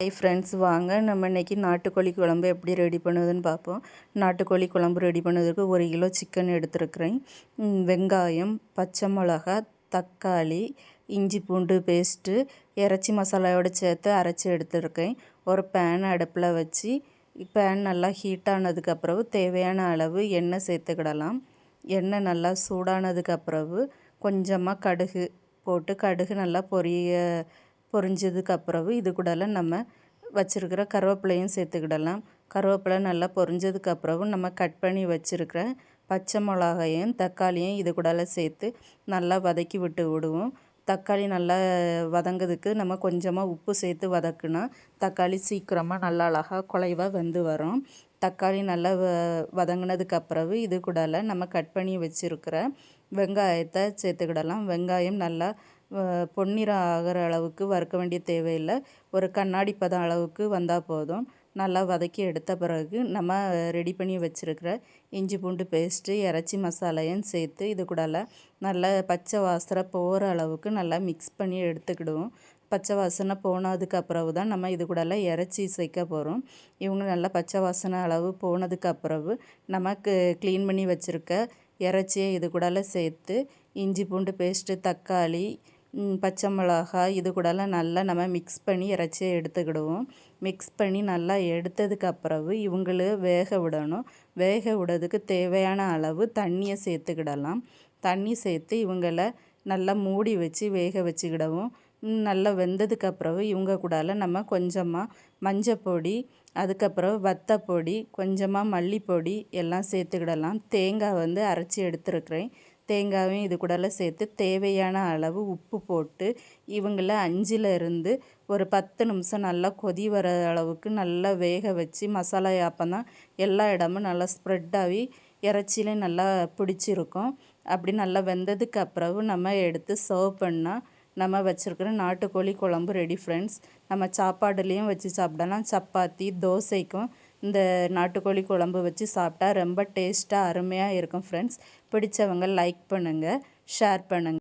Hi friends வாங்க. நம்ம இன்றைக்கி நாட்டுக்கோழி குழம்பு எப்படி ரெடி பண்ணுவதுன்னு பார்ப்போம். நாட்டுக்கோழி குழம்பு ரெடி பண்ணுவதற்கு ஒரு கிலோ சிக்கன் எடுத்துருக்குறேன். வெங்காயம் பச்சை மிளகா தக்காளி இஞ்சி பூண்டு பேஸ்ட்டு இறைச்சி மசாலாவோடு சேர்த்து அரைச்சி எடுத்துருக்கேன். ஒரு பேன் அடுப்பில் வச்சு பேன் நல்லா ஹீட் ஆனதுக்கப்புறம் தேவையான அளவு எண்ணெய் சேர்த்துக்கிடலாம். எண்ணெய் நல்லா சூடானதுக்கப்புறம் கொஞ்சமாக கடுகு போட்டு கடுகு நல்லா பொரிய பொரிஞ்சதுக்கு இது கூடலாம் நம்ம வச்சுருக்கிற கருவேப்பிலையும் சேர்த்துக்கிடலாம். கருவேப்பிலை நல்லா பொரிஞ்சதுக்கு நம்ம கட் பண்ணி வச்சுருக்கிற பச்சை மிளகாயும் தக்காளியும் இது கூடலாம் சேர்த்து நல்லா வதக்கி விட்டு விடுவோம். தக்காளி நல்லா வதங்கிறதுக்கு நம்ம கொஞ்சமாக உப்பு சேர்த்து வதக்குனா தக்காளி சீக்கிரமாக நல்லா அழகாக குலைவாக வெந்து வரும். தக்காளி நல்லா வ வதங்கினதுக்கு இது கூடல நம்ம கட் பண்ணி வச்சுருக்கிற வெங்காயத்தை சேர்த்துக்கிடலாம். வெங்காயம் நல்லா பொன்னிறம் ஆகிற அளவுக்கு வறுக்க வேண்டிய தேவையில்லை. ஒரு கண்ணாடி பதம் அளவுக்கு வந்தால் போதும். நல்லா வதக்கி எடுத்த பிறகு நம்ம ரெடி பண்ணி வச்சுருக்கிற இஞ்சி பூண்டு பேஸ்ட்டு இறச்சி மசாலையும் சேர்த்து இது கூடலாம் நல்லா பச்சை வாசனை போகிற அளவுக்கு நல்லா மிக்ஸ் பண்ணி எடுத்துக்கிடுவோம். பச்சை வாசனை போனதுக்கு அப்புறவு தான் நம்ம இது கூடலாம் இறச்சி சேர்க்க போகிறோம் இவங்க நல்லா பச்சை வாசனை அளவு போனதுக்கு அப்புறவு நமக்கு க்ளீன் பண்ணி வச்சுருக்க இறைச்சியை இது கூடலாம் சேர்த்து இஞ்சி பூண்டு பேஸ்ட்டு தக்காளி பச்சை மிளகாய் இது கூடலாம் நல்லா நம்ம மிக்ஸ் பண்ணி இறைச்சியை எடுத்துக்கிடுவோம். மிக்ஸ் பண்ணி நல்லா எடுத்ததுக்கு அப்புறவு இவங்கள வேக விடணும். வேக விடுறதுக்கு தேவையான அளவு தண்ணியை சேர்த்துக்கிடலாம். தண்ணி சேர்த்து இவங்கள நல்லா மூடி வச்சு வேக வச்சுக்கிடவும். நல்லா வெந்ததுக்கு அப்புறம் இவங்க கூடால நம்ம கொஞ்சமாக மஞ்சப்பொடி அதுக்கப்புறம் வத்தப்பொடி கொஞ்சமாக மல்லிப்பொடி எல்லாம் சேர்த்துக்கிடலாம். தேங்காய் வந்து அரைச்சி எடுத்துருக்குறேன். தேங்காயும் இது கூடலாம் சேர்த்து தேவையான அளவு உப்பு போட்டு இவங்கள அஞ்சுலேருந்து ஒரு பத்து நிமிஷம் நல்லா கொதி வர அளவுக்கு நல்லா வேக வச்சு மசாலா அப்போ எல்லா இடமும் நல்லா ஸ்ப்ரெட் ஆகி இறைச்சிலையும் நல்லா பிடிச்சிருக்கும். அப்படி நல்லா வெந்ததுக்கு அப்புறம் நம்ம எடுத்து சர்வ் பண்ணால் நம்ம வச்சுருக்கிற நாட்டுக்கோழி குழம்பு ரெடி ஃப்ரெண்ட்ஸ் நம்ம சாப்பாடுலேயும் வச்சு சாப்பிடலாம். சப்பாத்தி தோசைக்கும் இந்த நாட்டுக்கோழி குழம்பு வச்சு சாப்பிட்டா ரொம்ப டேஸ்ட்டாக அருமையாக இருக்கும் ஃப்ரெண்ட்ஸ் பிடிச்சவங்க லைக் பண்ணுங்கள் ஷேர் பண்ணுங்கள்